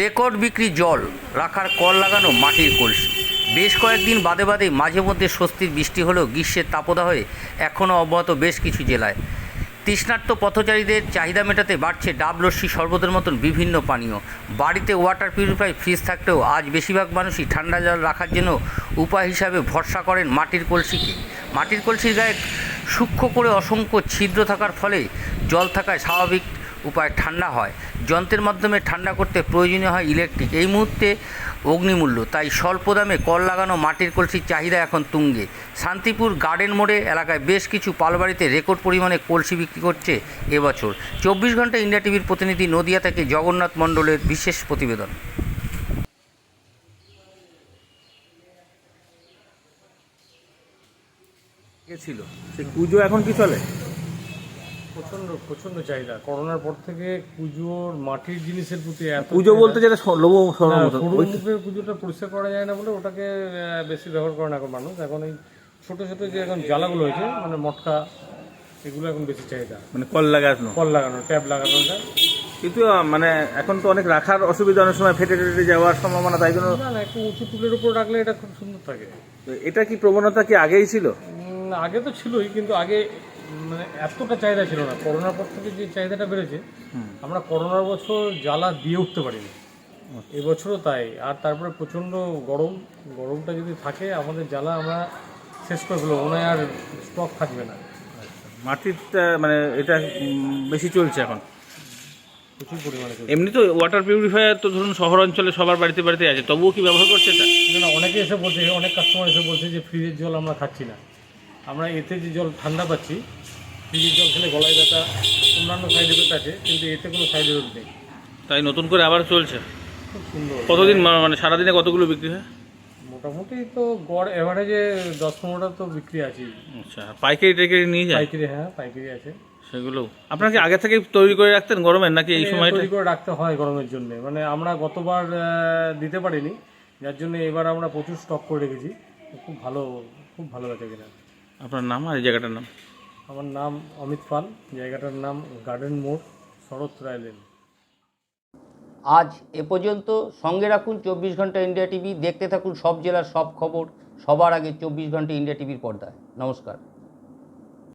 Record বিক্রি জল, রাখার কল লাগানো মাটির কলসি। বেশ কয়েকদিন বাদে বাদে মাঝে মধ্যে স্বস্তির বৃষ্টি হলেও গ্রীষ্মের তাপদাহে এখনও অব্যাহত বেশ কিছু জেলায়। তৃষ্ণার্ত পথচারীদের চাহিদা মেটাতে বাড়ছে ডাব লস্যি শরবতের মতন বিভিন্ন পানীয়। বাড়িতে ওয়াটার পিউরিফাই ফ্রিজ থাকলেও আজ বেশিরভাগ মানুষই ঠান্ডা জল রাখার জন্য উপায় হিসাবে ভরসা করেন মাটির কলসিকে। মাটির কলসির গায়ে সূক্ষ্ম করে অসংখ্য ছিদ্র থাকার ফলে জল থাকায় স্বাভাবিক উপায় ঠান্ডা হয়। যন্ত্রের মাধ্যমে ঠান্ডা করতে প্রয়োজনীয় হয় ইলেকট্রিক এই মুহূর্তে অগ্নিমূল্য, তাই স্বল্প দামে কল লাগানো মাটির কলসির চাহিদা এখন তুঙ্গে। শান্তিপুর গার্ডেন মোড়ে এলাকায় বেশ কিছু পালবাড়িতে রেকর্ড পরিমাণে কলসি বিক্রি করছে এবছর। চব্বিশ ঘণ্টা ইন্ডিয়া টিভির প্রতিনিধি নদিয়া থেকে জগন্নাথ মণ্ডলের বিশেষ প্রতিবেদন। ছিল? সেই পুজো এখন কি চলে প্রচণ্ড প্রচণ্ড চাহিদা। করোনার পর থেকে পুজোর মাটির জিনিসের প্রতি এত পুজো বলতে যেটা লোভ মুখের পুজোটা পরিষ্কার করা যায় না বলে ওটাকে বেশি ব্যবহার করে না এখন মানুষ। এখন এই ছোট ছোট যে এখন জ্বালাগুলো হয়েছে মানে মটকা এগুলো এখন বেশি চাহিদা। মানে কল লাগানো? কল লাগানো ট্যাপ লাগানো কিন্তু মানে এখন তো অনেক রাখার অসুবিধা অনেক সময় ফেটে ফেটে যাওয়ার সম্ভাবনা তাই জন্য না একটু উঁচু টুলের উপর রাখলে এটা খুব সুন্দর থাকে। এটা কি প্রবণতা কি আগেই ছিল? আগে তো ছিলই কিন্তু আগে মানে এতটা চাহিদা ছিল না। করোনার পর থেকে যে চাহিদাটা বেড়েছে আমরা করোনার বছর জ্বালা দিয়ে উঠতে পারিনি। এবছরও তাই। আর তারপরে প্রচণ্ড গরম গরমটা যদি থাকে আমাদের জ্বালা আমরা শেষ করে ফেলব। মনে আর স্টক থাকবে না। মাটিরটা মানে এটা বেশি চলছে এখন? প্রচুর পরিমাণে। এমনি তো ওয়াটার পিউরিফায়ার তো ধরুন শহর অঞ্চলে সবার বাড়িতে বাড়িতে আছে। তবুও কি ব্যবহার করছে এটা? না অনেকে এসে বলছে অনেক কাস্টমার এসে বলছে যে ফ্রিজের জল আমরা খাচ্ছি না। আমরা এতে যে জল ঠান্ডা পাচ্ছি ফ্রিজের জল খেলে গলায় ব্যথা অন্যান্য সাইড এফেক্ট আছে কিন্তু এতে কোনো সাইড এফেক্ট নেই। তাই নতুন করে আবার চলছে? খুব সুন্দর। কতদিন মা- মানে সারাদিনে কতগুলো বিক্রি হয়? মোটামুটি তো গড় এভারেজে দশ পনেরোটা তো বিক্রি আছে আচ্ছা পাইকারি টাইকারি নিয়ে যায়? পাইকারি হ্যাঁ পাইকারি আছে। সেগুলো। আপনার কি আগে থেকে তৈরি করে রাখতেন গরমের নাকি এই সময়টা তৈরি করে রাখতে হয় গরমের জন্য। মানে আমরা গতবার আহ, দিতে পারিনি। যার জন্য এবার আমরা প্রচুর স্টক করে রেখেছি। খুব ভালো খুব ভালো বেচে কিনা। আপনার নাম আর এই জায়গাটার নাম? আমার নাম অমিত পাল জায়গাটার নাম গার্ডেন মোড় শরৎ রায় লেন আজ এ পর্যন্ত সঙ্গে রাখুন চব্বিশ ঘণ্টা ইন্ডিয়া টিভি দেখতে থাকুন সব জেলার সব খবর সবার আগে চব্বিশ ঘণ্টা ইন্ডিয়া টিভির পর্দায়। নমস্কার।